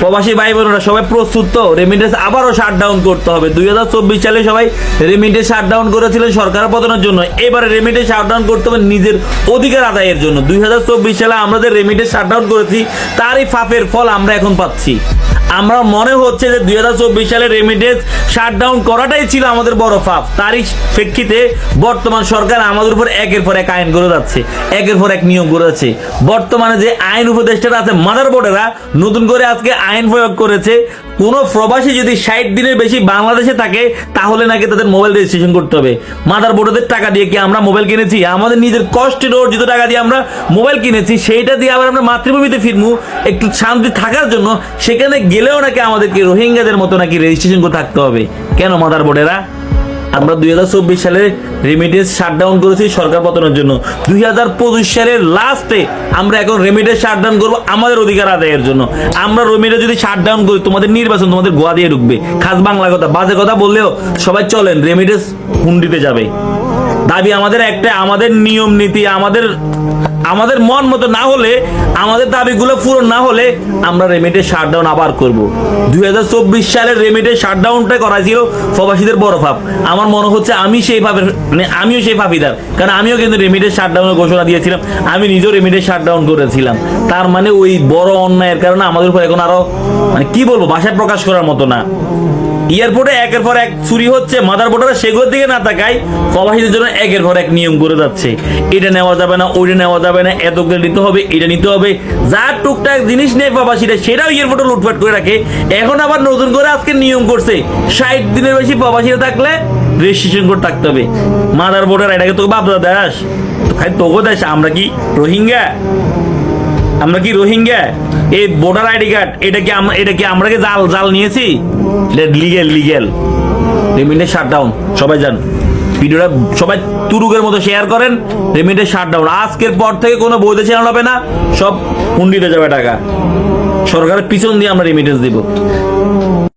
প্রবাসী ভাই বোনেরা সবাই প্রস্তুত তো? রেমিটেন্স আবারও শাট ডাউন করতে হবে। দুই হাজার চব্বিশ সালে সবাই রেমিটেন্স শাট ডাউন করেছিলেন সরকার পতনের জন্য। এবারে রেমিটেন্স শাট ডাউন করতে হবে নিজের অধিকার আদায়ের জন্য। দুই হাজার চব্বিশ সালে আমরা যে রেমিটেন্স শাট ডাউন করেছি, তারই ফাফের ফল আমরা এখন পাচ্ছি। আমরা মনে হচ্ছে যে দুই হাজার চব্বিশ সালে রেমিটেন্স শাট ডাউন করাটাই ছিল আমাদের বড় ফাফ তারই প্রেক্ষিতে বর্তমান সরকার আমাদের উপর একের পর এক আইন করে যাচ্ছে, একের পর এক নিয়ম করে যাচ্ছে। বর্তমানে যে আইন উপদেষ্টারা আছে মাদার বোর্ডেরা নতুন করে আজকে আইন প্রয়োগ করেছে, কোনো প্রবাসী যদি ষাট দিনের বেশি বাংলাদেশে থাকে, তাহলে নাকি তাদের মোবাইল রেজিস্ট্রেশন করতে হবে। মাদার বোর্ডের টাকা দিয়ে কি আমরা মোবাইল কিনেছি? আমাদের নিজের কষ্টের অর্জিত টাকা দিয়ে আমরা মোবাইল কিনেছি, সেইটা দিয়ে আবার আমরা মাতৃভূমিতে ফিরবো একটু শান্তি থাকার জন্য সেখানে গেলেও নাকি আমাদেরকে রোহিঙ্গাদের মতো নাকি রেজিস্ট্রেশন করে থাকতে হবে। কেন মাদার বোর্ডেরা আমরা দুই হাজার চব্বিশ সালে রেমিডেন্স শাটডাউন করেছি সরকার পতনের জন্য। দুই হাজার পঁচিশ সালের লাস্টে আমরা এখন রেমিডেন্স শাটডাউন করব আমাদের অধিকার আদায়ের জন্য। আমরা রেমিডেন্স যদি শাটডাউন করি, তোমাদের নির্বাচন তোমাদের গোয়া দিয়ে ঢুকবে। খাস বাংলা কথা, বাজে কথা বললেও সবাই চলেন রেমিডেন্স হুন্ডিতে যাবে। দাবি আমাদের একটা, আমাদের নিয়ম নীতি, আমাদের আমাদের মন মতো না হলে, আমাদের দাবিগুলো পূরণ না হলে আমরা রেমিটেন্স শাটডাউন আবার করব। দুই হাজার চব্বিশ সালের রেমিটেন্স শাটডাউনটা করা ছিল প্রবাসীদের বড় ভাব। আমার মনে হচ্ছে আমি সেই ভাবে মানে আমিও সেই ভাবিদার। কারণ আমিও কিন্তু রেমিটেন্স শাটডাউনের ঘোষণা দিয়েছিলাম। আমি নিজেও রেমিটেন্স শাটডাউন করেছিলাম। তার মানে ওই বড় অন্যায়ের কারণে আমাদের উপর এখন আরও মানে কি বলব ভাষায় প্রকাশ করার মতো না। এয়ারপোর্টে একের পর এক চুরি হচ্ছে, মাদার বোর্ডারা সেগুলোর দিকে না তাকায়, প্রবাসীদের জন্য একের পর এক নিয়ম করে যাচ্ছে। এটা নেওয়া যাবে না, ওইটা নেওয়া যাবে না, এত করে নিতে হবে, এটা নিতে হবে। যা টুকটাক জিনিস নেই প্রবাসীরা, সেটাও এয়ারপোর্টে লুটপাট করে রাখে। এখন আবার নতুন করে আজকে নিয়ম করছে, ষাট দিনের বেশি প্রবাসীরা থাকলে রেজিস্ট্রেশন করে থাকতে হবে। মাদার বোর্ডার এটাকে তোকে বাপদা দাস খাই তোকে দেশ আমরা কি রোহিঙ্গা? আমরা কি রোহিঙ্গা? এই ভোটার আইডি কার্ড এটা কি এটা কি আমরা কি জাল জাল নিয়েছি? লিগেল লিগেল রেমিটেন্স শাটডাউন সবাই জান। ভিডিওটা সবাই তুরুকের মতো শেয়ার করেন রেমিটেন্স শাটডাউন আজকের পর থেকে কোনো বইতে চ্যানেল হবে না, সব হুন্ডিতে যাবে টাকা। সরকারের পিছন দিয়ে আমরা রেমিটেন্স দিব।